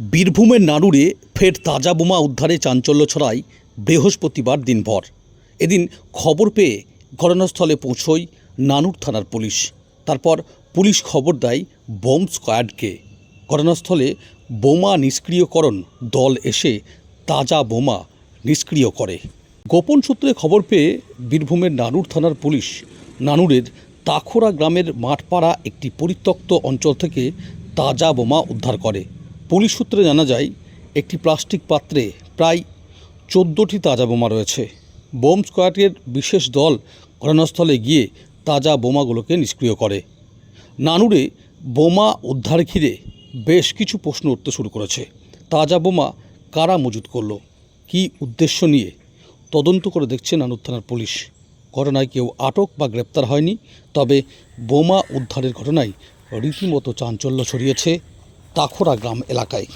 বীরভূমের নাড়ুরে ফের তাজা বোমা উদ্ধারে চাঞ্চল্য ছড়ায় বৃহস্পতিবার দিনভর। এদিন খবর পেয়ে ঘটনাস্থলে পৌঁছয় নানুর থানার পুলিশ। তারপর পুলিশ খবর দেয় বোম স্কোয়াডকে। ঘটনাস্থলে বোমা নিষ্ক্রিয়করণ দল এসে তাজা বোমা নিষ্ক্রিয় করে। গোপন সূত্রে খবর পেয়ে বীরভূমের নানুর থানার পুলিশ নানুরের তাখোরা গ্রামের মাঠপাড়া একটি পরিত্যক্ত অঞ্চল থেকে তাজা বোমা উদ্ধার করে। পুলিশ সূত্রে জানা যায়, একটি প্লাস্টিক পাত্রে প্রায় চোদ্দোটি তাজা বোমা রয়েছে। বোম স্কোয়াডের বিশেষ দল ঘটনাস্থলে গিয়ে তাজা বোমাগুলোকে নিষ্ক্রিয় করে। নানুরে বোমা উদ্ধার ঘিরে বেশ কিছু প্রশ্ন উঠতে শুরু করেছে। তাজা বোমা কারা মজুত করল? কী উদ্দেশ্য নিয়ে? তদন্ত করে দেখছে নানুর থানার পুলিশ। ঘটনায় কেউ আটক বা গ্রেপ্তার হয়নি, তবে বোমা উদ্ধারের ঘটনায় রীতিমতো চাঞ্চল্য ছড়িয়েছে। তাখোরা গ্রাম এলাকায়।